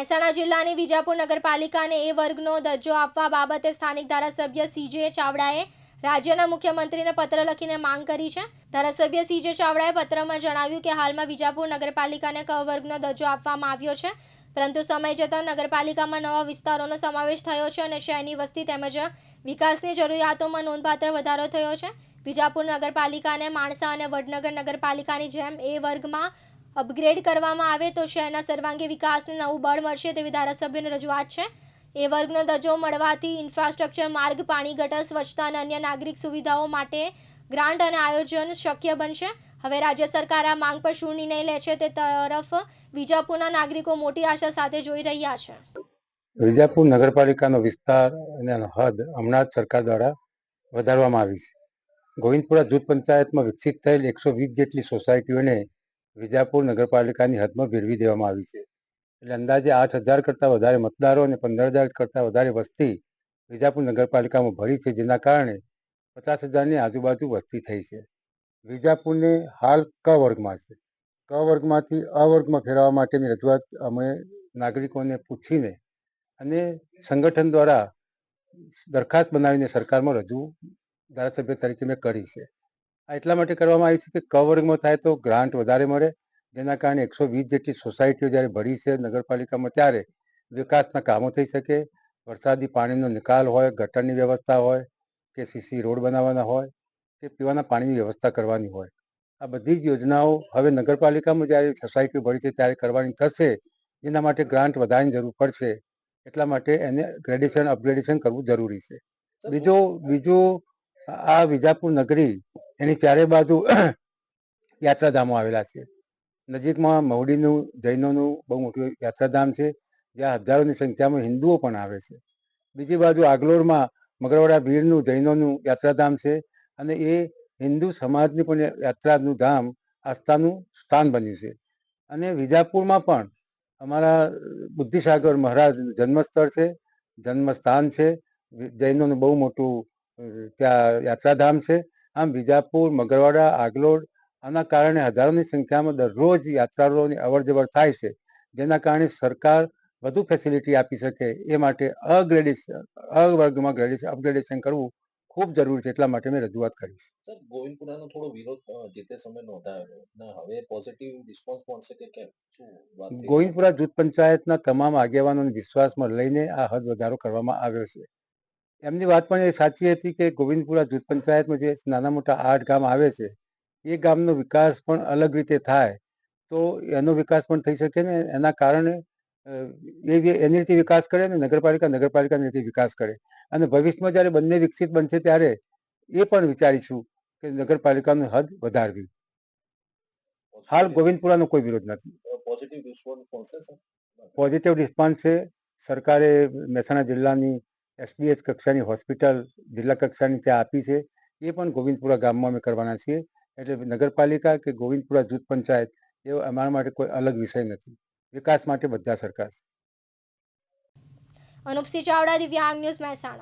મહેસાણા જિલ્લાની વિજાપુર નગરપાલિકાને એ વર્ગનો દરજ્જો આપવા બાબતે સ્થાનિક ધારાસભ્ય સીજે ચાવડાએ રાજ્યના મુખ્યમંત્રીને પત્ર લખીને માંગ કરી છે. ધારાસભ્ય સીજે ચાવડાએ પત્રમાં જણાવ્યું કે હાલમાં વિજાપુર નગરપાલિકાને ક વર્ગનો દરજ્જો આપવામાં આવ્યો છે. પરંતુ સમય જતાં નગરપાલિકામાં નવા વિસ્તારોનો સમાવેશ થયો છે અને શહેરની વસ્તી તેમજ વિકાસની જરૂરિયાતોમાં નોંધપાત્ર વધારો થયો છે. વિજાપુર નગરપાલિકાને માણસા અને વડનગર નગરપાલિકાની જેમ એ વર્ગમાં અપગ્રેડ કરવામાં આવે તો શહેરના સર્વાંગી વિકાસને નવું બળ મળશે તેવી ધારાસભ્યની રજૂઆત છે. એ વર્ગનો દરજ્જો મળવાથી ઇન્ફ્રાસ્ટ્રક્ચર, માર્ગ, પાણી, ગટર, સ્વચ્છતા અને અન્ય નાગરિક સુવિધાઓ માટે ગ્રાન્ટ અને આયોજન શક્ય બનશે. હવે રાજ્ય સરકાર આ માંગ પર શું નિર્ણય લે છે તે તરફ વિજાપુરના નાગરિકો મોટી આશા સાથે જોઈ રહ્યા છે. વિજાપુર નગરપાલિકાનો વિસ્તાર અને હદ હમણાં સરકાર દ્વારા વધારવામાં આવી છે. ગોવિંદપુરા જૂથ પંચાયતમાં વિકસિત થયેલ એકસો વીસ જેટલી સોસાયટીઓને વિજાપુર નગરપાલિકાની હદમાં ભેળવી દેવામાં આવી છે. એટલે અંદાજે આઠ હજાર કરતાં વધારે મતદારો અને પંદર હજાર કરતાં વધારે વસ્તી વિજાપુર નગરપાલિકામાં ભળી છે, જેના કારણે પચાસ હજારની આજુબાજુ વસ્તી થઈ છે. વિજાપુરને હાલ ક વર્ગમાં છે. ક વર્ગમાંથી અ વર્ગમાં ફેરવવા માટેની રજૂઆત અમે નાગરિકોને પૂછીને અને સંગઠન દ્વારા દરખાસ્ત બનાવીને સરકારમાં રજૂ ધારાસભ્ય તરીકે મેં કરી છે. આ એટલા માટે કરવામાં આવી છે કે ક વર્ગમાં થાય તો ગ્રાન્ટ વધારે મળે. જેના કારણે એકસો વીસ જેટલી સોસાયટીઓ જ્યારે ભળી છે નગરપાલિકામાં ત્યારે વિકાસના કામો થઈ શકે. વરસાદી પાણીનો નિકાલ હોય ગટરની વ્યવસ્થા હોય કે સીસી રોડ બનાવવાના હોય કે પીવાના પાણીની વ્યવસ્થા કરવાની હોય. આ બધી જ યોજનાઓ હવે નગરપાલિકામાં જ્યારે સોસાયટીઓ ભળી છે ત્યારે કરવાની થશે. એના માટે ગ્રાન્ટ વધારાની જરૂર પડશે. એટલા માટે એને ગ્રેડેશન અપગ્રેડેશન કરવું જરૂરી છે. બીજો બીજું આ વિજાપુર નગરી એની ચારે બાજુ યાત્રાધામો આવેલા છે. નજીકમાં મહુડીનું, જૈનોનું બહુ મોટું યાત્રાધામ છે, જ્યાં હજારોની સંખ્યામાં હિન્દુઓ પણ આવે છે. બીજી બાજુ આગલોરમાં મગરવાડા ભીડનું જૈનોનું યાત્રાધામ છે અને એ હિન્દુ સમાજની પણ યાત્રાનું ધામ આસ્થાનું સ્થાન બન્યું છે. અને વિજાપુરમાં પણ અમારા બુદ્ધિસાગર મહારાજનું જન્મસ્થળ છે, જન્મસ્થાન છે, જૈનોનું બહુ મોટું ત્યાં યાત્રાધામ છે. આમ વિજાપુર મગરવાડા આગલોડ આના કારણે હજારોની સંખ્યામાં દરરોજ યાત્રાળુઓની અવર જવર થાય છે. જેના કારણે સરકાર વધુ ફેસિલિટી આપી શકે. એ માટે અગ્રેડેશન અ વર્ગમાં ગ્રેડેશન અપગ્રેડેશન કરવું ખૂબ જરૂરી છે. એટલા માટે મેં રજૂઆત કરી સર ગોવિંદપુરાનો થોડો વિરોધ જે તે સમય નોંધાયો. ને હવે પોઝિટિવ રિસ્પોન્સ મળશે કે કેમ? ગોવિંદપુરા જૂથ પંચાયતના તમામ આગેવાનોને વિશ્વાસમાં લઈને આ હદ વધારો કરવામાં આવ્યો છે. એમની વાત પણ એ સાચી હતી કે ગોવિંદપુરા જૂથ પંચાયતમાં જે નાના મોટા આઠ ગામ આવે છે એ ગામનો વિકાસ પણ અલગ રીતે થાય. તો એનો વિકાસ પણ થઈ શકે ને એના કારણે એ એની રીતે વિકાસ કરે ને નગરપાલિકા નગરપાલિકાની રીતે વિકાસ કરે. અને ભવિષ્યમાં જ્યારે બંને વિકસિત બનશે ત્યારે એ પણ વિચારીશું કે નગરપાલિકાનું હદ વધારવી. હાલ ગોવિંદપુરાનો કોઈ વિરોધ નથી. પોઝિટિવ રિસ્પોન્સ પોઝિટિવ રિસ્પોન્સ છે. સરકારે મહેસાણા જિલ્લાની એસડીએચ કક્ષાની હોસ્પિટલ, જિલ્લા કક્ષાની ત્યાં આપી છે. એ પણ ગોવિંદપુરા ગામમાં અમે કરવાના છીએ. એટલે નગરપાલિકા કે ગોવિંદપુરા જૂથ પંચાયત, એ અમારા માટે કોઈ અલગ વિષય નથી. વિકાસ માટે બધા સરકાર અનુપસિંહ ચાવડા, દિવ્યાંગ ન્યૂઝ મહેસાણા.